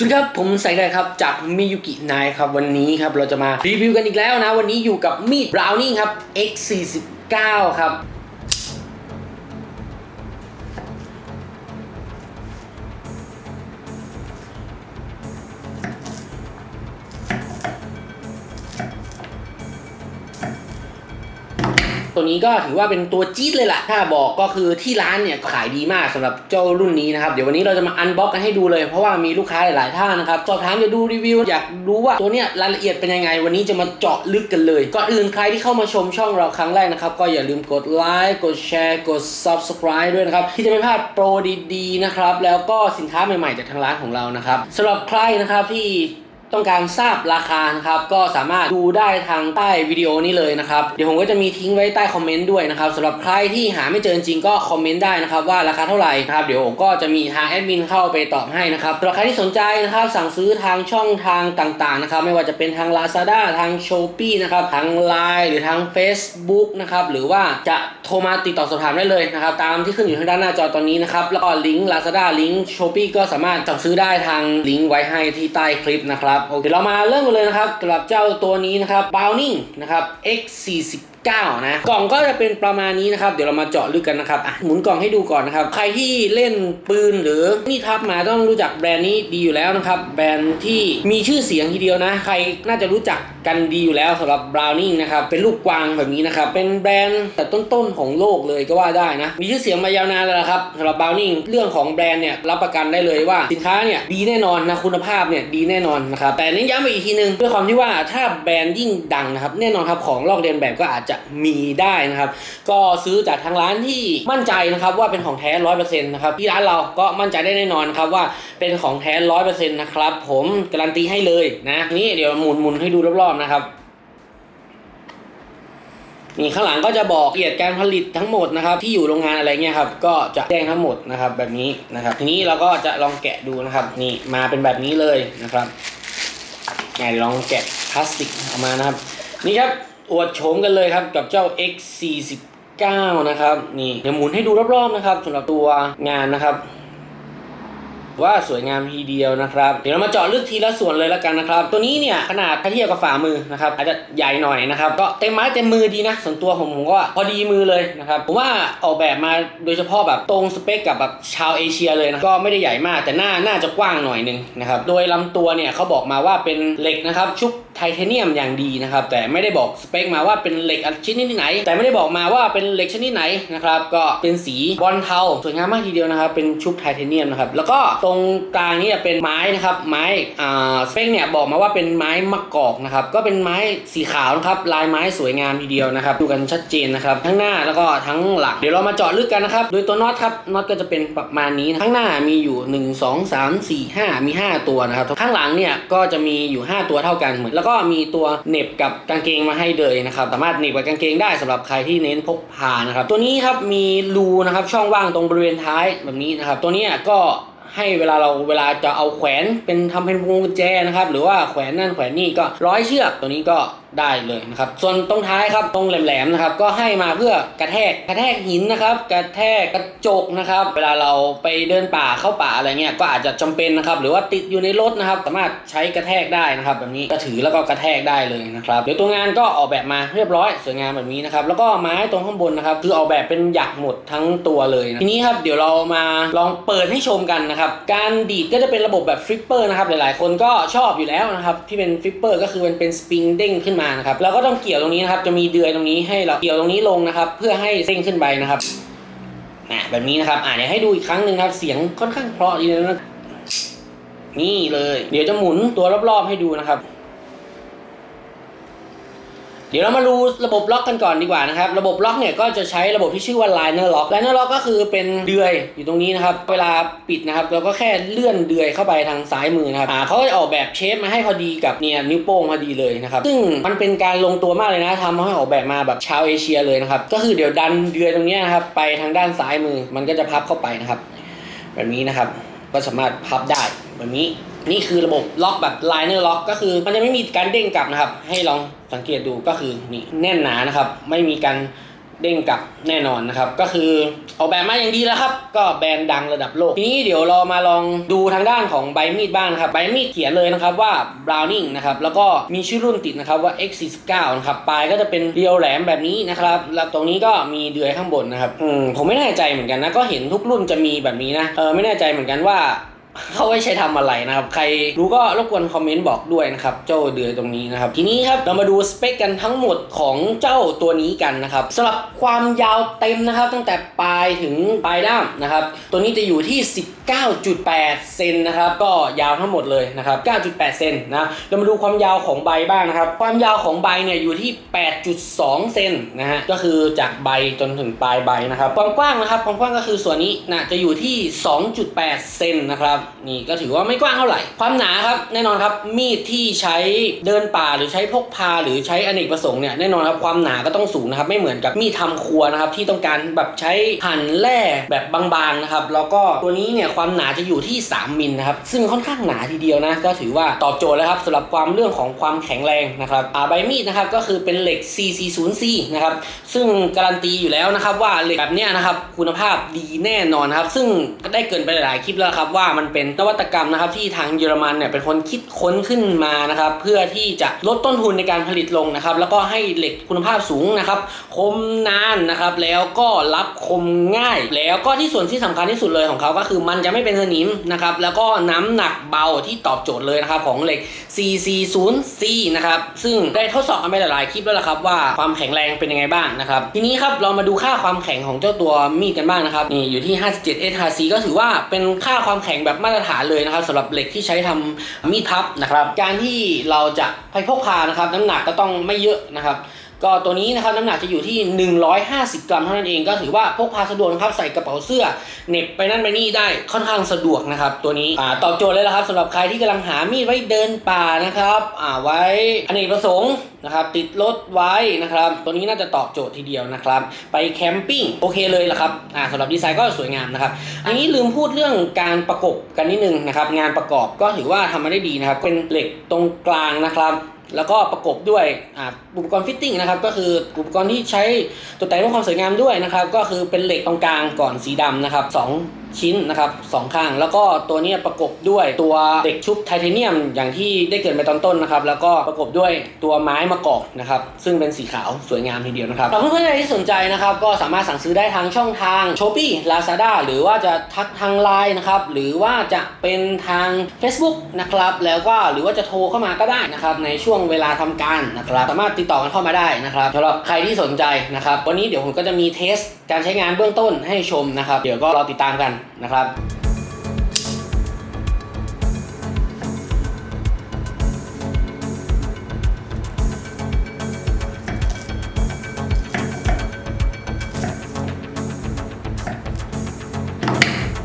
สวัสดีครับผมใส่ได้ครับจากมิยุกินายครับวันนี้ครับเราจะมารีวิวกันอีกแล้วนะ วันนี้อยู่กับมีดบราวนี่ครับ X49 ครับ ตัวนี้ก็ถือว่าเป็นตัวจี๊ดเลยล่ะ ถ้าบอกก็คือที่ร้านเนี่ยขายดีมากสำหรับเจ้ารุ่นนี้นะครับ เดี๋ยววันนี้เราจะมาอันบ็อกกันให้ดูเลย เพราะว่ามีลูกค้าหลาย ๆ ท่านนะครับสอบถามจะดูรีวิว อยากรู้ว่าตัวเนี้ยรายละเอียดเป็นยังไง วันนี้จะมาเจาะลึกกันเลย ก่อนอื่นใครที่เข้ามาชมช่องเราครั้งแรกนะครับ ก็อย่าลืมกดไลค์ กดแชร์ กด subscribe ด้วยนะครับ ที่จะไม่พลาดโปรดี ๆ นะครับ แล้วก็สินค้าใหม่ ๆ จากทางร้านของเรานะครับสำหรับใครนะครับที่ ต้องการทราบราคานะครับ ก็สามารถดูได้ทางใต้วิดีโอนี้เลยนะครับ เดี๋ยวผมก็จะมีทิ้งไว้ใต้คอมเมนต์ด้วยนะครับสำหรับใครที่หาไม่เจอจริงก็คอมเมนต์ได้นะครับว่าราคาเท่าไหร่นะครับ เดี๋ยวผมก็จะมีทางแอดมินเข้าไปตอบให้นะครับสำหรับใครที่สนใจนะครับสั่งซื้อทางช่องทางต่างๆนะครับไม่ว่าจะเป็นทาง Lazada ทาง s h o p e e นะครับทาง Line หรือทาง Facebook นะครับหรือว่าจะโทรมาติดต่อสอบถามได้เลยนะครับตามที่ขึ้นอยู่ทางด้านหน้าจอตอนนี้นะครับแล้วก็ลิงก์ Lazada ลิงก์ s h o p e e ก็สามารถสั่งซื้อได้ทางลิงก์ไว้ให้ที่ใต้คลิปนะครับครับเดี๋ยวเรามาเริ่มกันเลยนะครับสำหรับเจ้าตัวนี้นะครับ Browning นะครับ X40 9 นะ กล่องก็จะเป็นประมาณนี้นะครับ เดี๋ยวเรามาเจาะลึกกันนะครับอะหมุนกล่องให้ดูก่อนนะครับ ใครที่เล่นปืนหรือนี่ทับมาต้องรู้จักแบรนด์นี้ดีอยู่แล้วนะครับ แบรนด์ที่มีชื่อเสียงทีเดียวนะ ใครน่าจะรู้จักกันดีอยู่แล้วสำหรับ Browning นะครับ เป็นลูกกวางแบบนี้นะครับ เป็นแบรนด์แต่ต้นๆของโลกเลยก็ว่าได้นะ มีชื่อเสียงมายาวนานแล้วครับสำหรับ Browning เรื่องของแบรนด์เนี่ยรับประกันได้เลยว่าสินค้าเนี่ยดีแน่นอนนะคุณภาพเนี่ยดีแน่นอนนะครับแต่เน้นย้ำไปอีกทีนึงด้วยความที่ว่าถ้าแบรนด์ยิ่งดังนะครับแน่นอนครับของลอกเลียนแบบก็อาจจะมีได้นะครับ ก็ซื้อจากทางร้านที่มั่นใจนะครับว่าเป็นของแท้ร้อยเปอร์เซ็นต์นะครับที่ร้านเราก็มั่นใจได้แน่นอนครับว่าเป็นของแท้ร้อยเปอร์เซ็นต์นะครับ ผมการันตีให้เลยนะทีนี้เดี๋ยวหมุนหมุนให้ดูรอบๆนะครับนี่ข้างหลังก็จะบอกละเอียดการผลิตทั้งหมดนะครับ ที่อยู่โรงงานอะไรเงี้ยครับ ก็จะแจ้งทั้งหมดนะครับ แบบนี้นะครับ ทีนี้เราก็จะลองแกะดูนะครับ นี่มาเป็นแบบนี้เลยนะครับไงเดี๋ยวลองแกะพลาสติกออกมานะครับ นี่ครับ อวดโฉมกันเลยครับกับเจ้า X49 นะครับนี่เดี๋ยวหมุนให้ดูรอบๆนะครับสำหรับตัวงานนะครับ ว่าสวยงามทีเดียวนะครับ เดี๋ยวเรามาเจาะลึกทีละส่วนเลยแล้วกันนะครับ ตัวนี้เนี่ยขนาดเทียบกับฝ่ามือนะครับอาจจะใหญ่หน่อยนะครับ ก็เต็มไม้เต็มมือดีนะส่วนตัวผมผมก็พอดีมือเลยนะครับผมว่าออกแบบมาโดยเฉพาะแบบตรงสเปคกับแบบชาวเอเชียเลยนะก็ไม่ได้ใหญ่มากแต่หน้าน่าจะกว้างหน่อยหนึงนะครับโดยลำตัวเนี่ยเขาบอกมาว่าเป็นเหล็กนะครับชุบ ไทเทเนียมอย่างดีนะครับ แต่ไม่ได้บอกสเปคมาว่าเป็นเหล็กชนิดไหน แต่ไม่ได้บอกมาว่าเป็นเหล็กชนิดไหนนะครับ ก็เป็นสีบอลเทาสวยงามมากทีเดียวนะครับ เป็นชุบไทเทเนียมนะครับ แล้วก็ตรงกลางนี่เป็นไม้นะครับ ไม้อ่าสเปคเนี่ยบอกมาว่าเป็นไม้มะกอกนะครับ ก็เป็นไม้สีขาวนะครับ ลายไม้สวยงามทีเดียวนะครับ ดูกันชัดเจนนะครับ ทั้งหน้าแล้วก็ทั้งหลัง เดี๋ยวเรามาเจาะลึกกันนะครับ โดยตัวน็อตครับ น็อตก็จะเป็นประมาณนี้นะข้งหน้ามีอยู่ 1 2 3 4 5 มี 5 ตัวนะครับ ข้างหลังเนี่ยก็จะมีอยู่ 5 ตัวเท่ากันเหมือนแล้วก็ก็มีตัวเน็บกับกางเกงมาให้เลยนะครับ สามารถเน็บกับกางเกงได้สำหรับใครที่เน้นพกพานะครับ ตัวนี้ครับมีรูนะครับช่องว่างตรงบริเวณท้ายแบบนี้นะครับ ตัวนี้ก็ให้เวลาเราเวลาจะเอาแขวนเป็นทำเป็นพวงกุญแจนะครับ หรือว่าแขวนนั่นแขวนนี่ก็ร้อยเชือกตัวนี้ก็ ได้เลยนะครับ ส่วนตรงท้ายครับตรงแหลมๆนะครับ ก็ให้มาเพื่อกระแทกกระแทกหินนะครับ กระแทกกระจกนะครับ เวลาเราไปเดินป่าเข้าป่าอะไรเงี้ยก็อาจจะจำเป็นนะครับ หรือว่าติดอยู่ในรถนะครับ สามารถใช้กระแทกได้นะครับ แบบนี้ก็ถือแล้วก็กระแทกได้เลยนะครับเดี๋ยวตัวงานก็ออกแบบมาเรียบร้อยสวยงามแบบนี้นะครับ แล้วก็ไม้ตรงข้างบนนะครับ คือออกแบบเป็นหยักหมดทั้งตัวเลยนะทีนี้ครับเดี๋ยวเรามาลองเปิดให้ชมกันนะครับ การดีดก็จะเป็นระบบแบบฟลิปเปอร์นะครับหลายๆ คนก็ชอบอยู่แล้วนะครับที่เป็นฟลิปเปอร์ก็คือมันเป็นสปริงเด้งขึ้นมานะครับเราก็ต้องเกี่ยวตรงนี้นะครับจะมีเดือยตรงนี้ให้เราเกี่ยวตรงนี้ลงนะครับ เพื่อให้เส้นขึ้นไปนะครับนะแบบนี้นะครับอ่าเดี๋ยวให้ดูอีกครั้งหนึ่งครับ เสียงค่อนข้างเพราะดีนะนี่เลย เดี๋ยวจะหมุนตัวรอบๆให้ดูนะครับ เดี๋ยวเรามาดูระบบล็อกกันก่อนดีกว่านะครับ ระบบล็อกเนี่ยก็จะใช้ระบบที่ชื่อว่า liner lock liner lock ก็คือเป็นเดือยอยู่ตรงนี้นะครับ เวลาปิดนะครับเราก็แค่เลื่อนเดือยเข้าไปทางซ้ายมือนะครับเขาจะออกแบบเชฟมาให้พอดีกับเนี่ยนิ้วโป้งพอดีเลยนะครับ ซึ่งมันเป็นการลงตัวมากเลยนะทำให้ออกแบบมาแบบชาวเอเชียเลยนะครับ ก็คือเดี๋ยวดันเดือยตรงนี้นะครับไปทางด้านซ้ายมือ มันก็จะพับเข้าไปนะครับ แบบนี้นะครับก็สามารถพับได้แบบนี้ นี่คือระบบล็อกแบบ liner lock ก็คือ มันจะไม่มีการเด้งกลับนะครับ ให้ลองสังเกตดูก็คือนี่แน่นหนานะครับ ไม่มีการเด้งกลับแน่นอนนะครับ ก็คือออกแบบมาอย่างดีแล้วครับ ก็แบรนด์ดังระดับโลก ทีนี้เดี๋ยวเรามาลองดูทางด้านของใบมีดบ้างนะครับ ใบมีดเขียนเลยนะครับว่า Browning นะครับ แล้วก็มีชื่อรุ่นติดนะครับว่า X49 นะครับ ปลายก็จะเป็นเรียวแหลมแบบนี้นะครับ แล้วตรงนี้ก็มีเดือยข้างบนนะครับ อืมผมไม่แน่ใจเหมือนกันนะ ก็เห็นทุกรุ่นจะมีแบบนี้นะ เออไม่แน่ใจเหมือนกันว่า เขาไว้ใช้ทำอะไรนะครับ ใครรู้ก็รบกวนคอมเมนต์บอกด้วยนะครับ เจ้าเดือยตรงนี้นะครับ ทีนี้ครับเรามาดูสเปคกันทั้งหมดของเจ้าตัวนี้กันนะครับสำหรับความยาวเต็มนะครับ ตั้งแต่ปลายถึงปลายด้ามนะครับ ตัวนี้จะอยู่ที่ 19.8 เซนนะครับ ก็ยาวทั้งหมดเลยนะครับ 9.8 เซนนะ เรามาดูความยาวของใบบ้างนะครับ ความยาวของใบเนี่ยอยู่ที่ 8.2 เซนนะฮะ ก็คือจากใบจนถึงปลายใบนะครับ ความกว้างนะครับ ความกว้างก็คือส่วนนี้นะจะอยู่ที่ 2.8 เซนนะครับนี่ก็ถือว่าไม่กว้างเท่าไหร่ ความหนาครับแน่นอนครับมีดที่ใช้เดินป่าหรือใช้พกพาหรือใช้อเนกประสงค์เนี่ยแน่นอนครับความหนาก็ต้องสูงนะครับไม่เหมือนกับมีดทำครัวนะครับที่ต้องการแบบใช้หั่นแร่แบบบางๆนะครับแล้วก็ตัวนี้เนี่ยความหนาจะอยู่ที่ 3มิลนะครับซึ่งค่อนข้างหนาทีเดียวนะก็ถือว่าตอบโจทย์แล้วครับสำหรับความเรื่องของความแข็งแรงนะครับอาใบมีดนะครับก็คือเป็นเหล็ก C40C นะครับซึ่งการันตีอยู่แล้วนะครับว่าเหล็กแบบเนี้ยนะครับคุณภาพดีแน่นอนครับซึ่งได้เกินไปหลายคลิปแล้วครับว่ามันเป็นนวัตกรรมนะครับที่ทางเยอรมันเนี่ยเป็นคนคิดค้นขึ้นมานะครับเพื่อที่จะลดต้นทุนในการผลิตลงนะครับแล้วก็ให้เหล็กคุณภาพสูงนะครับคมนานนะครับแล้วก็รับคมง่าย แล้วก็ที่ส่วนที่สำคัญที่สุดเลยของเขาก็คือมันจะไม่เป็นสนิมนะครับแล้วก็น้ำหนักเบาที่ตอบโจทย์เลยนะครับของเหล็ก C40C นะครับซึ่งได้ทดสอบกันไปหลายๆคลิปแล้วละครับว่าความแข็งแรงเป็นยังไงบ้างนะครับทีนี้ครับเรามาดูค่าความแข็งของเจ้าตัวมีดกันบ้างนะครับนี่อยู่ที่ 57 SHC ก็ถือว่าเป็นค่าความแข็งแบบมาตรฐานเลยนะครับสำหรับเหล็กที่ใช้ทำมีดพับนะครับ การที่เราจะไปพกพานะครับ น้ำหนักก็ต้องไม่เยอะนะครับ ก็ตัวนี้นะครับน้ำหนักจะอยู่ที่ 150 กรัมเท่านั้นเองก็ถือว่าพกพาสะดวกนะครับใส่กระเป๋าเสื้อเน็บไปนั่นไปนี่ได้ค่อนข้างสะดวกนะครับตัวนี้อ่าตอบโจทย์เลยละครับสำหรับใครที่กำลังหามีดไว้เดินป่านะครับอ่าไว้อเนกประสงค์นะครับติดรถไว้นะครับ ตัวนี้น่าจะตอบโจทย์ทีเดียวนะครับ ไปแคมปิ้งโอเคเลยละครับอ่าสำหรับดีไซน์ก็สวยงามนะครับ อันนี้ลืมพูดเรื่องการประกบกันนิดนึงนะครับงานประกอบก็ถือว่าทำมาได้ดีนะครับเป็นเหล็กตรงกลางนะครับ แล้วก็ประกบด้วยอ่าอุปกรณ์ฟิตติ้งนะครับก็คืออุปกรณ์ที่ใช้ตกแต่งเพื่อความสวยงามด้วยนะครับก็คือเป็นเหล็กตรงกลางก่อนสีดำนะครับสอง ชิ้นนะครับสองข้าง แล้วก็ตัวนี้ประกบด้วยตัวเหล็กชุบไทเทเนียมอย่างที่ได้เกริดไปตอนต้นนะครับ แล้วก็ประกบด้วยตัวไม้มะกอกนะครับ ซึ่งเป็นสีขาวสวยงามทีเดียวนะครับสำหรับเพื่อนๆที่สนใจนะครับ ก็สามารถสั่งซื้อได้ทางช่องทาง s h o p e e Lazada หรือว่าจะทักทางไลน์นะครับ หรือว่าจะเป็นทาง Facebook นะครับ แล้วก็หรือว่าจะโทรเข้ามาก็ได้นะครับ ในช่วงเวลาทำการนะครับ สามารถติดต่อกันเข้ามาได้นะครับสำหรับใครที่สนใจนะครับ วันนี้เดี๋ยวผมก็จะมีเทสการใช้งานเบื้องต้นให้ชมนะครับ เดี๋ยวก็รอติดตามกันนะครับ